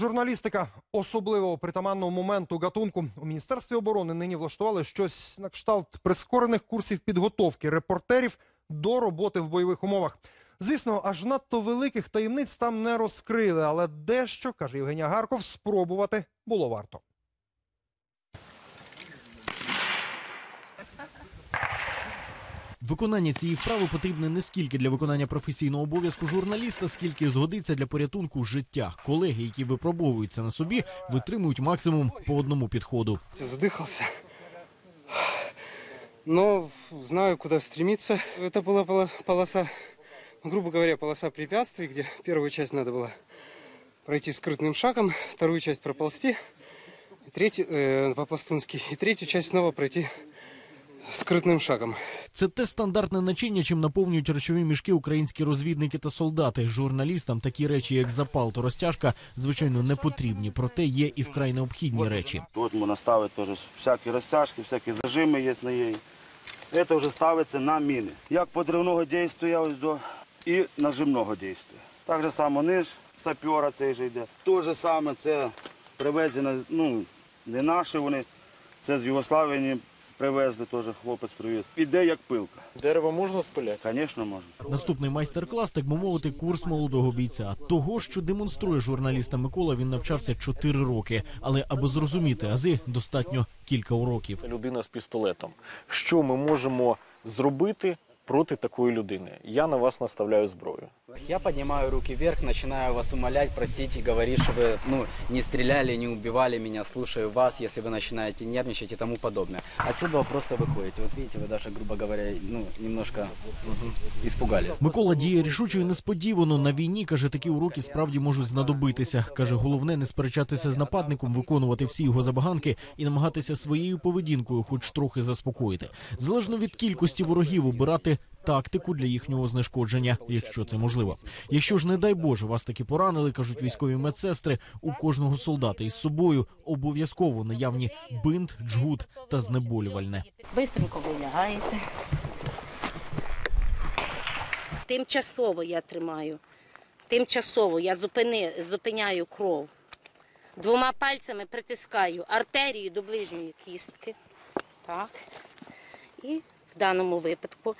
Журналістика особливого притаманного моменту гатунку у міністерстві оборони нині влаштували щось на кшталт прискорених курсів підготовки репортерів до роботи в бойових умовах. Звісно, аж надто великих таємниць там не розкрили, але дещо каже Євгенія Гарков, спробувати було варто. Виконання цієї вправи потрібне не скільки для виконання професійного обов'язку журналіста, скільки згодиться для порятунку життя. Колеги, які випробовуються на собі, витримують максимум по одному підходу. Задыхался. Но знаю, куда стремиться. Это была пола- полоса, ну, грубо говоря, полоса препятствий, где первую часть надо было пройти скрытным шагом, вторую часть проползти, и третью, э, по-пластунски, и третью часть снова пройти скрытным шагом. Це те стандартне начиння, чим наповнюють речові мішки українські розвідники та солдати. Журналістам такі речі, як запал та розтяжка, звичайно, не потрібні. Проте є і вкрай необхідні речі. Тут можна ставити теж всякі розтяжки, всякі зажими є на її. Це вже ставиться на міни. Як подривного дійства ось до і нажимного дійства. Так же само ниж сапера цей же йде. Те же саме це привезено, ну, не наші вони, це з Югославії привезли, теж хлопець привіз. Іде як пилка. Дерево можна спиляти? Звісно, можна. Наступний майстер-клас, так би мовити, курс молодого бійця. Того, що демонструє журналіста Микола, він навчався 4 роки. Але аби зрозуміти ази, достатньо кілька уроків. Людина з пістолетом. Що ми можемо зробити проти такої людини? Я на вас наставляю зброю. Я поднимаю руки вверх, начинаю вас умолять, просить и говорить, что вы ну, не стреляли, не убивали меня, слушаю вас, если вы начинаете нервничать и тому подобное. Отсюда вы просто выходите. Вот видите, вы даже, грубо говоря, ну, немножко мгм, испугались. Микола діє рішуче і несподівано. На війні каже, такі уроки справді можуть знадобитися. каже, головне не сперечатися з нападником, виконувати всі його забаганки і намагатися своєю поведінкою, хоч трохи заспокоїти. Залежно від кількості ворогів, обирати тактику для їхнього знешкодження, якщо це можливо. Якщо ж не дай Боже, вас таки поранили, кажуть військові медсестри. У кожного солдата із собою обов'язково наявні бинт, джгут та знеболювальне. Бистренько ви лягаєте. Тимчасово я тримаю. Тимчасово я зупини, зупиняю кров. Двома пальцями притискаю артерію до ближньої кістки. Так. І в даному випадку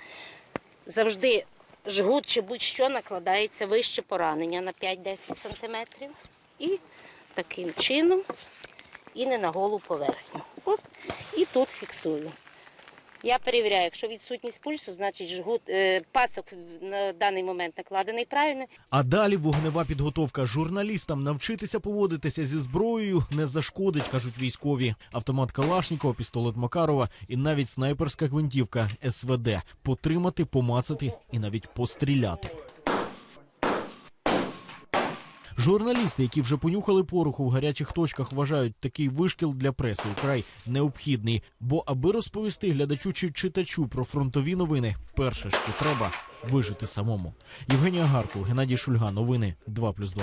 завжди жгут чи будь-що накладається вище поранення на 5-10 см. І таким чином і не на голу поверхню. От, і тут фіксую. Я перевіряю, якщо відсутність пульсу, значить жгут, е, пасок на даний момент накладений правильно. А далі вогнева підготовка журналістам навчитися поводитися зі зброєю не зашкодить, кажуть військові. Автомат Калашнікова, пістолет Макарова і навіть снайперська гвинтівка СВД потримати, помацати і навіть постріляти. Журналісти, які вже понюхали пороху в гарячих точках, вважають такий вишкіл для преси вкрай необхідний. Бо аби розповісти глядачу чи читачу про фронтові новини, перше, що треба вижити самому. Євгенія Гарков, Геннадій Шульга. Новини 2+,2.